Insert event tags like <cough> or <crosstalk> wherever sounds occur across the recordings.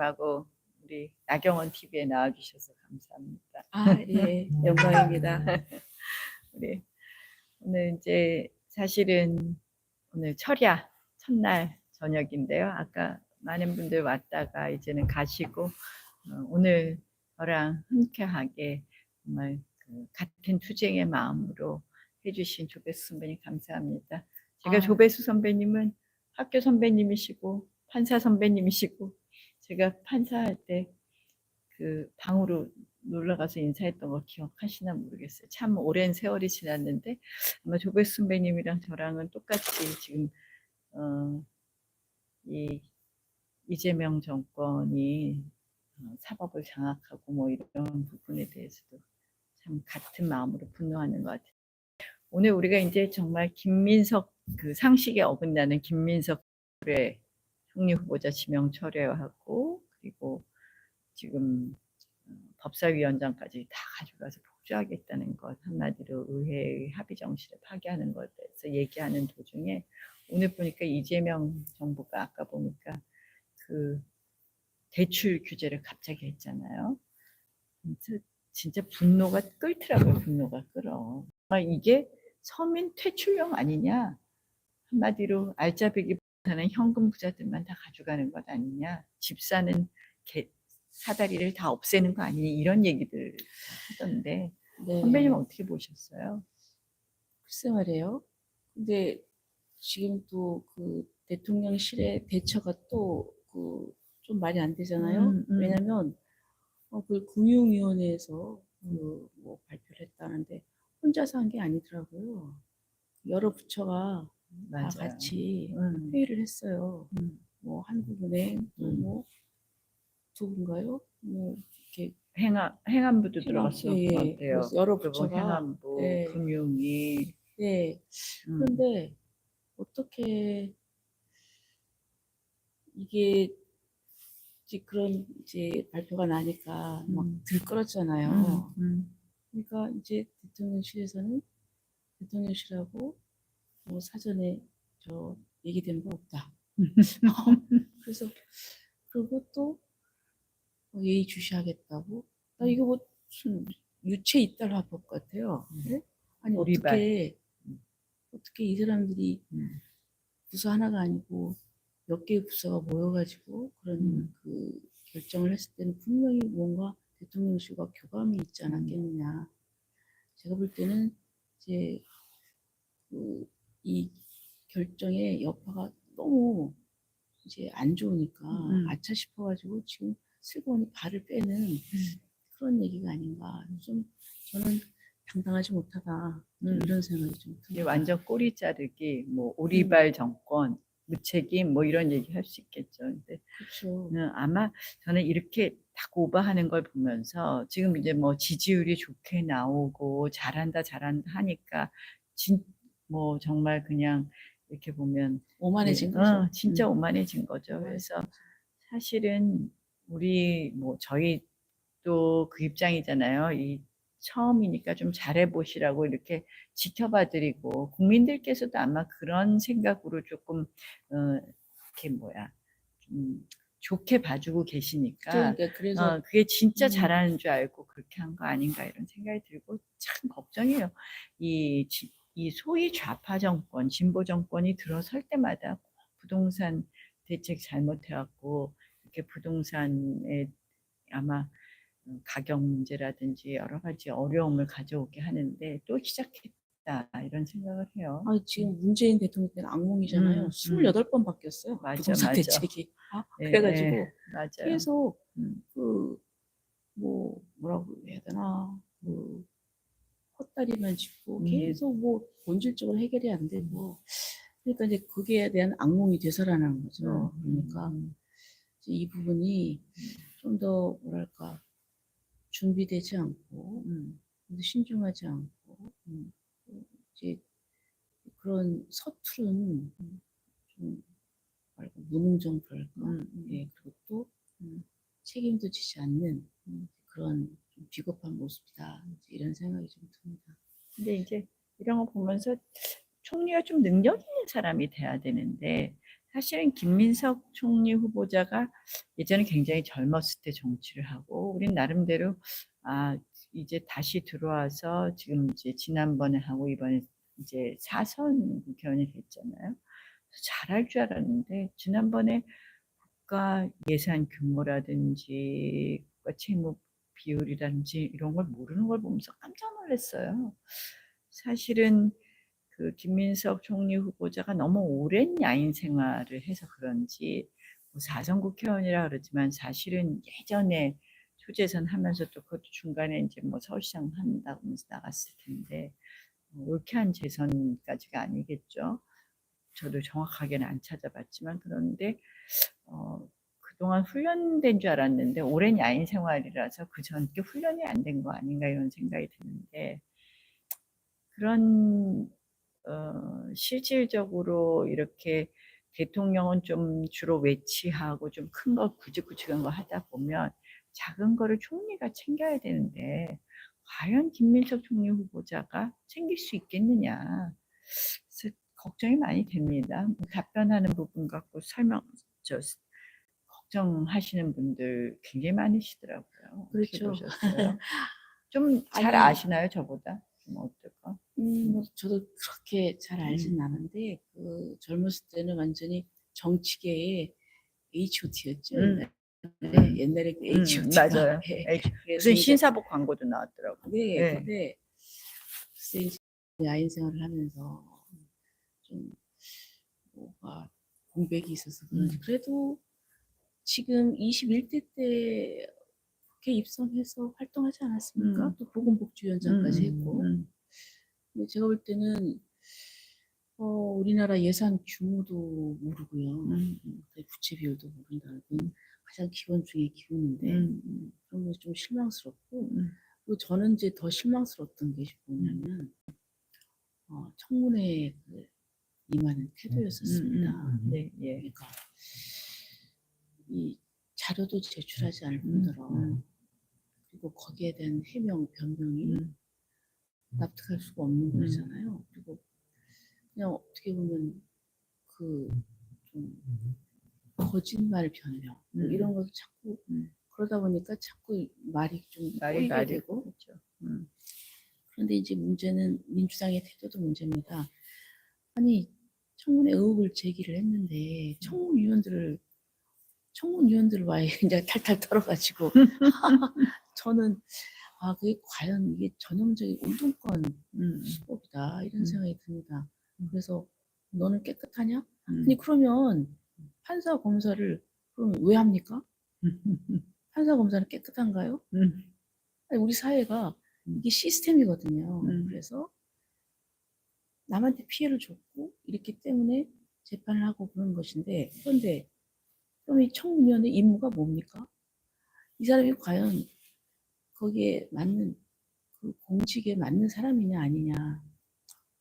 소장님하고 우리 나경원 TV에 나와주셔서 감사합니다. 아, 예, 영광입니다. <laughs> 우리 오늘 이제 사실은 오늘 철야 첫날 저녁인데요. 아까 많은 분들 왔다가 이제는 가시고 어, 오늘 저랑 흔쾌하게 정말 그 같은 투쟁의 마음으로 해주신 조배수 선배님 감사합니다. 제가 아. 조배수 선배님은 학교 선배님이시고 판사 선배님이시고 제가 판사할 때 그 방으로 놀러 가서 인사했던 거 기억하시나 모르겠어요. 참 오랜 세월이 지났는데 아마 조배수 선배님이랑 저랑은 똑같이 지금 어, 이 이재명 정권이 어, 사법을 장악하고 뭐 이런 부분에 대해서도 참 같은 마음으로 분노하는 것 같아요. 오늘 우리가 이제 정말 김민석 그 상식에 어긋나는 김민석의 총리 후보자 지명 철회하고 그리고 지금 어, 법사위원장까지 다 가져가서 복주하겠다는 것 한마디로 의회의 합의 정신을 파괴하는 것에 대해서 얘기하는 도중에 오늘 보니까 이재명 정부가 아까 보니까 그 대출 규제를 갑자기 했잖아요. 진짜, 진짜 분노가 끓더라고요. 분노가 끓어. 이게 서민 퇴출령 아니냐? 한마디로 알짜배기 하는 현금 부자들만 다 가져가는 것 아니냐? 집 사는 개, 사다리를 다 없애는 거 아니냐? 이런 얘기들 하던데 네. 선배님 어떻게 보셨어요? 글쎄 말이에요. 근데 지금 또 그 대통령실의 대처가 또 그 좀 말이 안 되잖아요. 음, 음. 왜냐면 어, 그 금융위원회에서 그뭐 발표를 했다는데 혼자서 한 게 아니더라고요. 여러 부처가 다 같이 음, 회의를 했어요. 음. 뭐 한국은행 또 음. 뭐 누군가요? 뭐 이렇게 행안 행안부도 행안- 들어갔을 예, 것 예. 같아요. 그래서 여러 부처가 행안부, 네. 금융위. 네. 음, 그런데 어떻게 이게 이제 그런 이제 발표가 나니까 막 음. 들끓었잖아요. 음, 그러니까 이제 대통령실에서는 대통령실하고 뭐 사전에 저 얘기된 거 없다. <laughs> 그래서 그것도 뭐 예의 주시하겠다고. 나 이거 뭐 무슨 유체 이탈 화법 같아요. 음. 네? 아니 오리발. 어떻게 음. 어떻게 이 사람들이 음. 부서 하나가 아니고 몇 개의 부서가 모여가지고 그런 음. 그 결정을 했을 때는 분명히 뭔가 대통령실과 교감이 있지 음. 않았겠느냐. 제가 볼 때는 이제 그 이 결정의 여파가 너무 이제 안 좋으니까 음. 아차 싶어가지고 지금 슬그머니 발을 빼는 그런 얘기가 아닌가. 좀 저는 당당하지 못하다 음. 이런 생각이 좀 듭니다. 완전 꼬리 자르기, 뭐 음. 오리발 정권, 무책임, 뭐 이런 얘기 할 수 있겠죠. 근데 그렇죠. 는 아마 저는 이렇게 딱 오버하는 걸 보면서 지금 이제 뭐 지지율이 좋게 나오고 잘한다 잘한다 하니까 진 뭐 정말 그냥 이렇게 보면 오만해진 예, 거죠. 어, 진짜 음. 오만해진 거죠. 오만해진 그래서. 사실은 우리 뭐 저희 또 그 입장이잖아요. 이 처음이니까 좀 잘해 보시라고 이렇게 지켜봐 드리고 국민들께서도 아마 그런 생각으로 조금 어 이렇게 뭐야 좀 좋게 봐주고 계시니까 그러니까 그래서 어, 그게 진짜 음. 잘하는 줄 알고 그렇게 한 거 아닌가 이런 생각이 들고 참 걱정이에요. 이, 지- 이 소위 좌파 정권, 진보 정권이 들어설 때마다 꼭 부동산 대책 잘못해갖고 이렇게 부동산에 아마 음, 가격 문제라든지 여러 가지 어려움을 가져오게 하는데 또 시작했다 이런 생각을 해요. 아, 지금 문재인 대통령 때는 악몽이잖아요. 음, 음. 28번 바뀌었어요. 맞아, 부동산 맞아. 대책이. 아, 예, 그래가지고 예, 맞아요. 계속 음, 그뭐 뭐라고 해야 되나 그 헛다리만 짚고 음. 계속 뭐 본질적으로 해결이 안 되고 그러니까 이제 거기에 대한 악몽이 되살아나는 거죠. 그러니까 음, 이제 이 부분이 좀 더 뭐랄까 준비되지 않고 음, 신중하지 않고 음, 이제 그런 서투른 좀 말고 무능정부랄까 음, 음. 예 그리고 또 음. 책임도 지지 않는 음, 그런 좀 비겁한 모습이다 이런 생각이 좀 듭니다. 근데 이제 이런 거 보면서 총리가 좀 능력 있는 사람이 돼야 되는데 사실은 김민석 총리 후보자가 예전에 굉장히 젊었을 때 정치를 하고 우린 나름대로 아 이제 다시 들어와서 지금 이제 지난번에 하고 이번에 이제 사선 국회의원이 됐잖아요. 잘할 줄 알았는데 지난번에 국가 예산 규모라든지 국가 채무 비율이라든지 이런 걸 모르는 걸 보면서 깜짝 놀랐어요. 사실은 그 김민석 총리 후보자가 너무 오랜 야인 생활을 해서 그런지 뭐 사선 국회의원이라 그러지만 사실은 예전에 초재선 하면서 또 그것도 중간에 이제 뭐 서울시장 한다고 하면서 나갔을 텐데 어, 올케한 재선까지가 아니겠죠. 저도 정확하게는 안 찾아봤지만 그런데 어, 그동안 훈련된 줄 알았는데 오랜 야인 생활이라서 그 전께 훈련이 안 된 거 아닌가 이런 생각이 드는데 그런 어, 실질적으로 이렇게 대통령은 좀 주로 외치하고 좀 큰 거 구직구직한 거 하다 보면 작은 거를 총리가 챙겨야 되는데 과연 김민석 총리 후보자가 챙길 수 있겠느냐 걱정이 많이 됩니다. 뭐 답변하는 부분 갖고 설명 저 걱정하시는 분들 굉장히 많으시더라고요. 그렇죠. <laughs> 좀 잘 아니, 아시나요, 저보다? 좀 어떨까? 음, 뭐 저도 그렇게 잘 알진 않은데 그 젊었을 때는 완전히 정치계의 H.O.T였죠. 음. 네, 옛날에 그 음, H.O.T가 맞아요. 네, 그래서 신사복 광고도 나왔더라고. 네, 네. 근데 글쎄 이제 야인 생활을 하면서 좀 뭐가 공백이 있어서 그런지 음. 그래도 지금 21대 때 국회 입성해서 활동하지 않았습니까? 음. 또 보건복지위원장까지 음, 했고 음, 근데 제가 볼 때는 어, 우리나라 예산 규모도 모르고요. 음, 그 부채 비율도 모른다는 건 가장 기본 중의 기본인데 음, 음, 그런 게 좀 실망스럽고 음. 그리고 저는 이제 더 실망스러웠던 게 뭐냐면 어, 청문회 그 임하는 태도였었습니다. 음, 음, 네, 예. 그러니까 이 자료도 제출하지 않을 음, 뿐더러 음. 그리고 거기에 대한 해명 변명이 음, 납득할 수가 없는 거잖아요. 그리고 그냥 어떻게 보면 그좀 거짓말 변명 뭐 음. 이런 것도 자꾸 음. 그러다 보니까 자꾸 말이 좀 말이 말이 되고 그렇죠. 음, 그런데 이제 문제는 민주당의 태도도 문제입니다. 아니 청문회 의혹을 제기를 했는데 청문위원들을 청문위원들과의 <laughs> 이제 탈탈 털어가지고 <laughs> 저는 아 그게 과연 이게 전형적인 운동권 음, 수법이다 이런 음. 생각이 듭니다. 그래서 너는 깨끗하냐? 음. 아니 그러면 판사 검사를 그럼 왜 합니까? <laughs> 판사 검사는 깨끗한가요? 음, 아니, 우리 사회가 음. 이게 시스템이거든요. 음. 그래서 남한테 피해를 줬고 이렇기 때문에 재판을 하고 그런 것인데 그런데 그럼 이 청문위원의 임무가 뭡니까? 이 사람이 과연 거기에 맞는 그 공직에 맞는 사람이냐 아니냐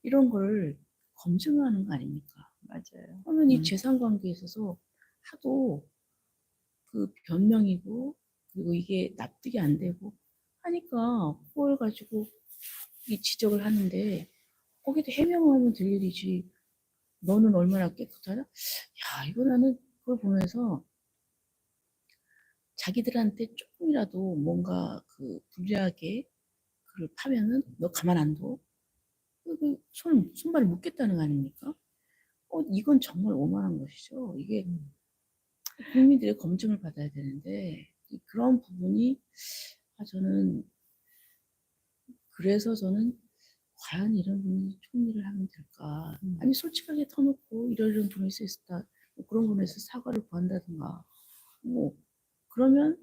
이런 걸 검증하는 거 아닙니까? 맞아요. 그러면 이 음. 재산 관계에 있어서 하도 그 변명이고 그리고 이게 납득이 안 되고 하니까 그걸 가지고 이 지적을 하는데 거기도 해명하면 될 일이지 너는 얼마나 깨끗하냐? 야 이거 나는 그걸 보면서 자기들한테 조금이라도 뭔가 그 불리하게 그를 파면은 너 가만 안 둬? 손, 손발을 묶겠다는 거 아닙니까? 어, 이건 정말 오만한 것이죠. 이게 음. 국민들의 검증을 받아야 되는데 이- 그런 부분이 아, 저는 그래서 저는 과연 이런 분이 총리를 하면 될까? 음. 아니 솔직하게 터놓고 이러이런 분이 있었다. 뭐 그런 분에서 사과를 구한다든가. 뭐 그러면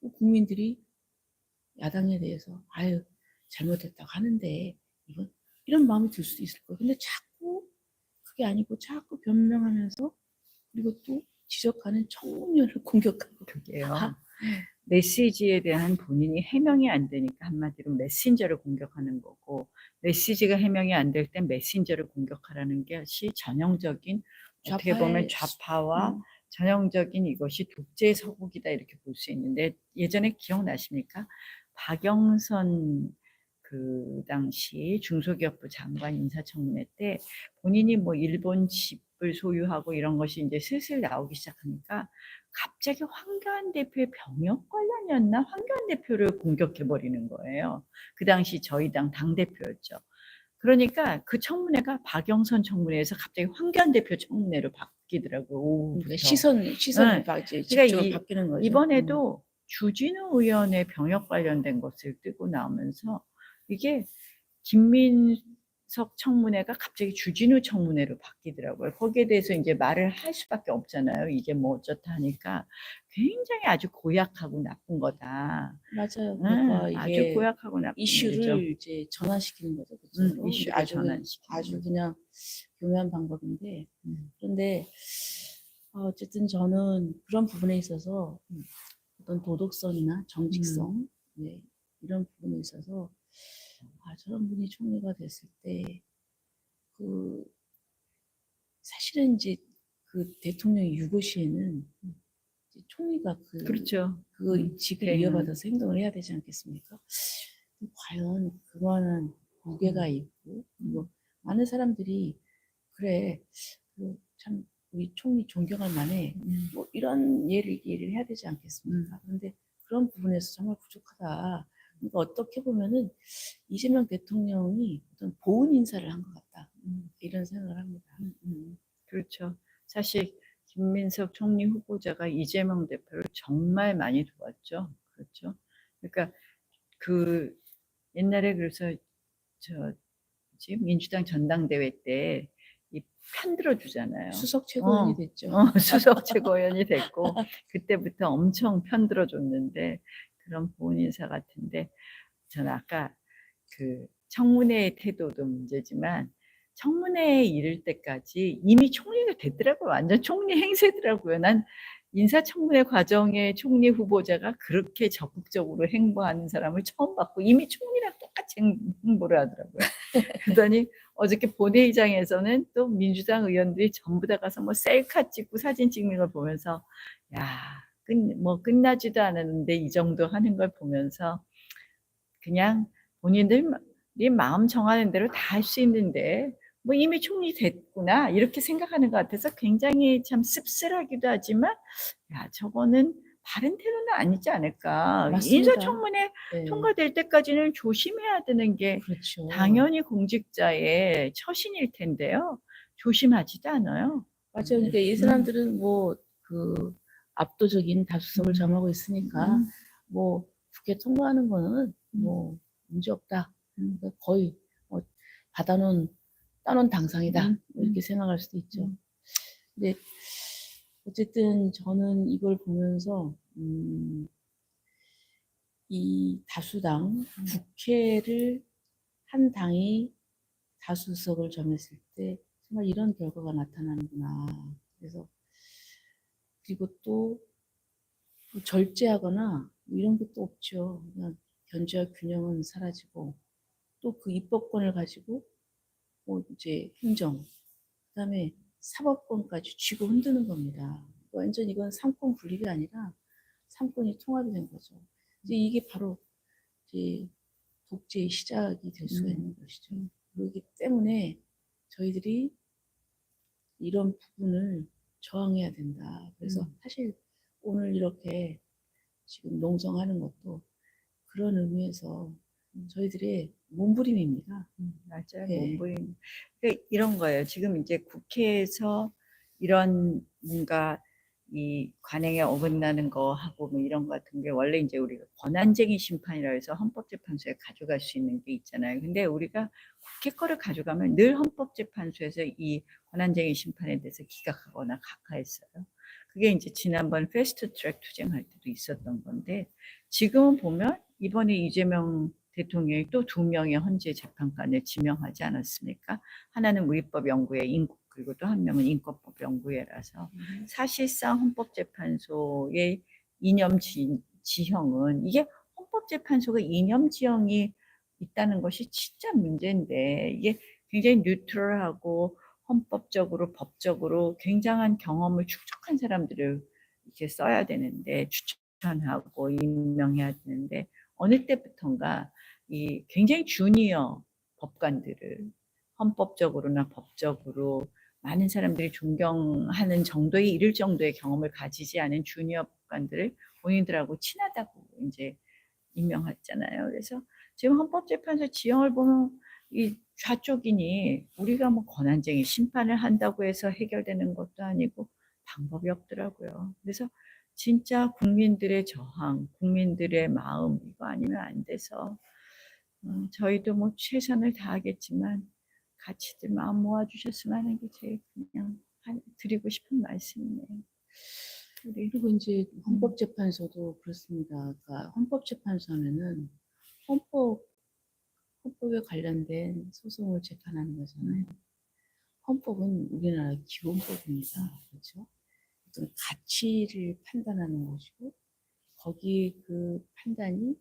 뭐 국민들이 야당에 대해서 아유 잘못했다고 하는데 이건 이런 마음이 들 수도 있을 거예요. 근데 자꾸 그게 아니고 자꾸 변명하면서 그리고 또 지적하는 청문위원을 <laughs> 공격하고 그게요. 아. 메시지에 대한 본인이 해명이 안 되니까 한마디로 메신저를 공격하는 거고 메시지가 해명이 안 될 땐 메신저를 공격하라는 것이 전형적인 어떻게 보면 좌파와 음. 전형적인 이것이 독재 서국이다 이렇게 볼 수 있는데 예전에 기억나십니까? 박영선 그 당시 중소기업부 장관 인사청문회 때 본인이 뭐 일본 집을 소유하고 이런 것이 이제 슬슬 나오기 시작하니까 갑자기 황교안 대표의 병역 관련이었나 황교안 대표를 공격해 버리는 거예요. 그 당시 저희 당 당 대표였죠. 그러니까 그 청문회가 박영선 청문회에서 갑자기 황교안 대표 청문회로 바뀌더라고요. 오후부터. 그러니까 시선 시선이 네. 바, 이제 그러니까 이- 바뀌는 거죠. 음. 이번에도 주진우 의원의 병역 관련된 것을 뜨고 나오면서 이게 김민 석 청문회가 갑자기 주진우 청문회로 바뀌더라고요. 거기에 대해서 이제 말을 할 수밖에 없잖아요. 이게 뭐 어쩌다 하니까 굉장히 아주 고약하고 나쁜 거다. 맞아요. 음, 그러니까 아주 이게 고약하고 나쁜 이슈를 일이죠. 이제 전환시키는 거죠. 그죠? 음, 이슈를 아주 전환시키는 아주 거죠. 그냥 교묘한 방법인데 음. 그런데 어, 어쨌든 저는 그런 부분에 있어서 음. 어떤 도덕성이나 정직성 네, 이런 부분에 있어서 아, 저런 분이 총리가 됐을 때 그 사실은 이제 그 대통령이 유고 시에는 총리가 그, 그렇죠. 그 음, 직을 대응은. 이어받아서 행동을 해야 되지 않겠습니까? 과연 그만한 무게가 음. 있고 그리고 많은 사람들이 그래 그참 우리 총리 존경할 만해 음. 뭐 이런 예를 얘기를 해야 되지 않겠습니까? 그런데 그런 부분에서 정말 부족하다. 그러니까 어떻게 보면은 이재명 대통령이 어떤 보훈 인사를 한 것 같다. 음. 이런 생각을 합니다. 음, 음. 그렇죠. 사실 김민석 총리 후보자가 이재명 대표를 정말 많이 도왔죠. 그렇죠. 그러니까 그 옛날에 그래서 저 지금 민주당 전당대회 때 이 편들어 주잖아요. 수석 최고위원이 어, 됐죠. 어, 수석 최고위원이 됐고 <laughs> 그때부터 엄청 편들어 줬는데 그런 보훈 인사 같은데 저는 아까 그 청문회의 태도도 문제지만 청문회에 이를 때까지 이미 총리가 됐더라고요. 완전 총리 행세더라고요. 난 인사청문회 과정에 총리 후보자가 그렇게 적극적으로 행보하는 사람을 처음 봤고 이미 총리랑 똑같이 행- 행보를 하더라고요. 그러더니 어저께 본회의장에서는 또 민주당 의원들이 전부 다 가서 뭐 셀카 찍고 사진 찍는 걸 보면서 야, 끝, 뭐 끝나지도 않았는데 이 정도 하는 걸 보면서 그냥 본인들이 마음 정하는 대로 다 할 수 있는데 뭐 이미 총리 됐구나 이렇게 생각하는 것 같아서 굉장히 참 씁쓸하기도 하지만 야 저거는 바른 태도는 아니지 않을까 맞습니다. 인사청문회 네. 통과될 때까지는 조심해야 되는 게 그렇죠. 당연히 공직자의 처신일 텐데요 조심하지도 않아요 맞아요. 그러니까 이 사람들은 뭐 그 압도적인 다수석을 점하고 있으니까 음, 뭐 국회 통과하는 거는 뭐 문제 없다. 음. 그러니까 거의 뭐 받아놓은 따놓은 당상이다. 음, 뭐 이렇게 생각할 수도 있죠. 음. 근데 어쨌든 저는 이걸 보면서 음, 이 다수당 국회를 한 당이 다수석을 점했을 때 정말 이런 결과가 나타나는구나. 그래서 그리고 또뭐 절제하거나 뭐 이런 것도 없죠. 그냥 견제와 균형은 사라지고 또 그 입법권을 가지고 뭐 이제 행정, 그다음에 사법권까지 쥐고 흔드는 겁니다. 완전 이건 삼권 분립이 아니라 삼권이 통합이 된 거죠. 이제 이게 바로 이제 독재의 시작이 될 수가 음. 있는 것이죠. 그렇기 때문에 저희들이 이런 부분을 저항해야 된다. 그래서 음. 사실 오늘 이렇게 지금 농성하는 것도 그런 의미에서 저희들의 몸부림입니다. 음, 맞아요. 네. 몸부림. 그러니까 이런 거예요. 지금 이제 국회에서 이런 뭔가 이 관행에 어긋나는 거 하고 뭐 이런 거 같은 게 원래 이제 우리가 권한쟁의 심판이라 해서 헌법재판소에 가져갈 수 있는 게 있잖아요. 근데 우리가 국회 거를 가져가면 늘 헌법재판소에서 이 권한쟁의 심판에 대해서 기각하거나 각하했어요. 그게 이제 지난번 패스트 트랙 투쟁할 때도 있었던 건데 지금은 보면 이번에 이재명 대통령이 또 두 명의 헌재 재판관을 지명하지 않았습니까? 하나는 우리법 연구회 인국 그리고 또 한 명은 인권법 연구회라서 사실상 헌법재판소의 이념 지, 지형은 이게 헌법재판소가 이념 지형이 있다는 것이 진짜 문제인데 이게 굉장히 뉴트럴하고 헌법적으로 법적으로 굉장한 경험을 축적한 사람들을 이렇게 써야 되는데 추천하고 임명해야 되는데 어느 때부턴가 이 굉장히 주니어 법관들을 헌법적으로나 법적으로 많은 사람들이 존경하는 정도에 이를 정도의 경험을 가지지 않은 주니어 법관들을 본인들하고 친하다고 이제 임명했잖아요. 그래서 지금 헌법재판소 지형을 보면 이 좌쪽이니 우리가 뭐 권한쟁의 심판을 한다고 해서 해결되는 것도 아니고 방법이 없더라고요. 그래서 진짜 국민들의 저항, 국민들의 마음 이거 아니면 안 돼서 어, 저희도 뭐 최선을 다하겠지만 같이들 마음 모아주셨으면 하는 게 제일 그냥 한- 드리고 싶은 말씀이네요. 우리 그리고 이제 헌법재판소도 그렇습니다. 그러니까 헌법재판소면은 헌법 헌법에 관련된 소송을 재판하는 거잖아요. 헌법은 우리나라 기본법입니다. 그렇죠? 어떤 가치를 판단하는 것이고 거기 그 판단이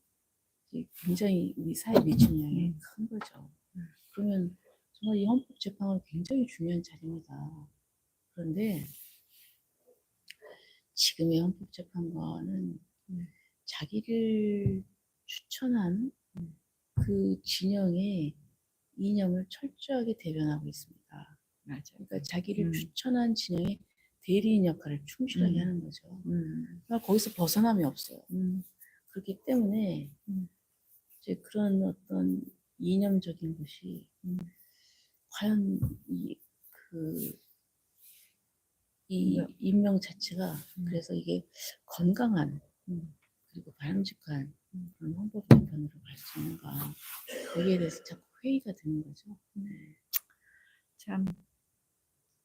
굉장히 우리 사회 미치는 영향이 큰 거죠. 그러면 정말 이 헌법재판은 굉장히 중요한 자리입니다. 그런데 지금의 헌법재판관은 자기를 추천한 그 진영의 이념을 철저하게 대변하고 있습니다. 맞아요. 그러니까 자기를 음. 추천한 진영의 대리인 역할을 충실하게 음. 하는 거죠. 음, 그러니까 거기서 벗어남이 없어요. 음, 그렇기 때문에 음. 이제 그런 어떤 이념적인 것이 음. 과연 이 그 이 네. 임명 자체가 음. 그래서 이게 건강한 음. 그리고 바람직한 음. 그런 헌법 개편으로 갈 수 있는가 여기에 대해서 자꾸 회의가 되는 거죠. 참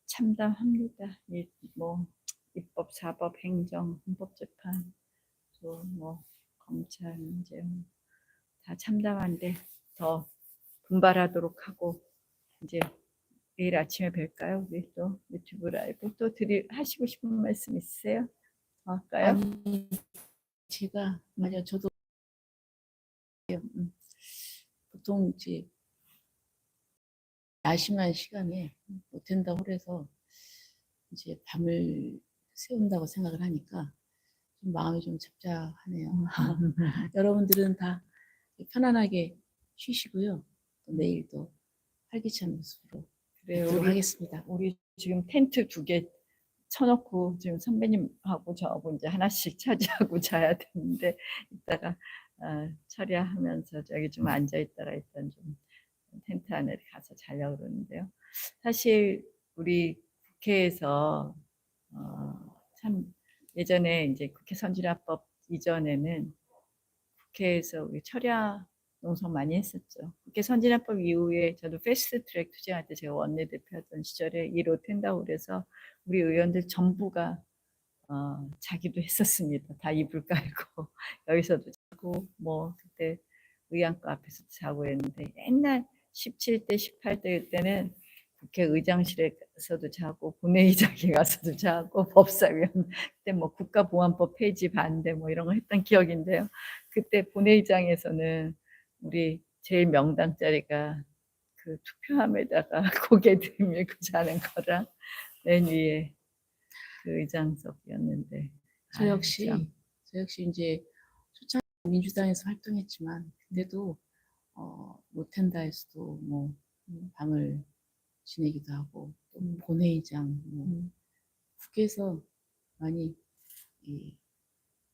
참담합니다. 이뭐 입법, 사법, 행정, 헌법재판, 또 뭐 검찰 문제 뭐다 참담한데 더 분발하도록 하고 이제 내일 아침에 뵐까요? 우리 또 유튜브 라이브 또 드리 하시고 싶은 말씀 있으세요? 더 할까요? 아니 제가 만약 저도 음, 보통 이제 야심한 시간에 못 된다고 그래서 이제 밤을 세운다고 생각을 하니까 좀 마음이 좀 잡잡하네요. <laughs> 여러분들은 다 편안하게 쉬시고요. 또 내일도 활기찬 모습으로. 뵙도록 우리 하겠습니다. 우리 지금 텐트 두 개 쳐놓고 지금 선배님하고 저하고 이제 하나씩 <laughs> 차지하고 자야 되는데 이따가 어, 처리하면서 저기 좀 앉아 있다가 일단 좀 텐트 안에 가서 자려고 그러는데요. 사실 우리 국회에서 어, 참 예전에 이제 국회 선진화법 이전에는 국회에서 우리 철야 농성 많이 했었죠. 국회 선진화법 이후에 저도 패스트 트랙 투쟁할 때 제가 원내대표였던 시절에 이 로텐다고 그래서 우리 의원들 전부가 어, 자기도 했었습니다. 다 이불 깔고 <laughs> 여기서도 자고 뭐 그때 의안과 앞에서도 자고 했는데 옛날 17대 18대 때는 국회 의장실에서도 자고 본회의장에 가서도 자고 <laughs> 법사위원 그때 뭐 국가보안법 폐지 반대 뭐 이런 거 했던 기억인데요. 그때 본회의장에서는 우리 제일 명당 자리가 그 투표함에다가 <laughs> 고개 들밀고 자는 거랑 맨 위에 그 의장석이었는데 저 역시 참. 저 역시 이제 초창 민주당에서 활동했지만 그때도 어, 로텐다에서도 뭐 음. 밤을 지내기도 하고 또 음. 본회의장 뭐 음, 국회에서 많이 이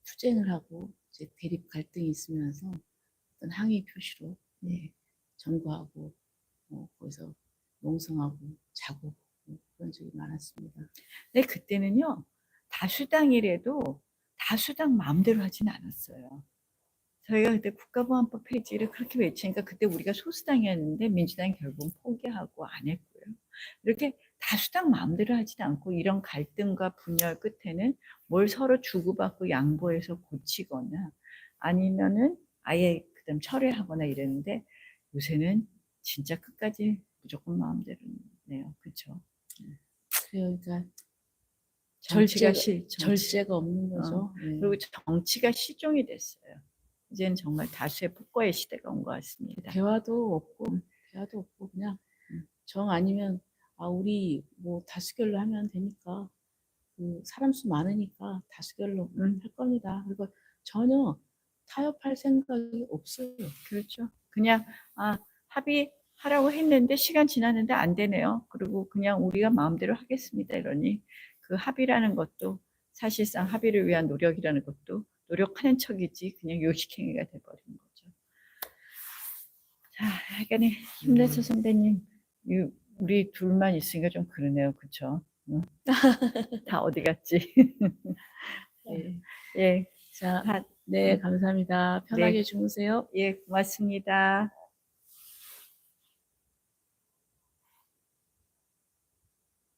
투쟁을 하고 이제 대립 갈등이 있으면서 어떤 항의 표시로 네, 점거하고 뭐 거기서 농성하고 자고 뭐 그런 적이 많았습니다. 근데 그때는요 다수당이라도 다수당 마음대로 하진 않았어요. 저희가 그때 국가보안법 폐지를 그렇게 외치니까 그때 우리가 소수당이었는데 민주당이 결국 포기하고 안 했고요. 이렇게 다수당 마음대로 하진 않고 이런 갈등과 분열 끝에는 뭘 서로 주고받고 양보해서 고치거나 아니면은 아예 그다음 철회하거나 이랬는데 요새는 진짜 끝까지 무조건 마음대로네요. 그렇죠? 그러니까 절제가- 시, 정치. 절제 가 없는 거죠. 네. 그리고 정치가 시종이 됐어요. 이제는 정말 다수의 폭거의 시대가 온 것 같습니다. 대화도 없고 대화도 없고 그냥 음. 정 아니면 아 우리 뭐 다수결로 하면 되니까 그 사람 수 많으니까 다수결로 음. 할 겁니다. 그리고 전혀 타협할 생각이 없어요. 그렇죠. 그냥 아 합의 하라고 했는데 시간 지났는데 안 되네요. 그리고 그냥 우리가 마음대로 하겠습니다. 이러니 그 합의라는 것도 사실상 합의를 위한 노력이라는 것도 노력하는 척이지 그냥 요식행위가 돼버린 거죠. 자, 약간의 힘내서 음. 선배님. 유- 우리 둘만 있으니까 좀 그러네요. 그쵸? 응? <laughs> 다 어디 갔지? <laughs> 네. 예, 자, 다, 네, 감사합니다. 편하게 네. 주무세요. 예, 고맙습니다.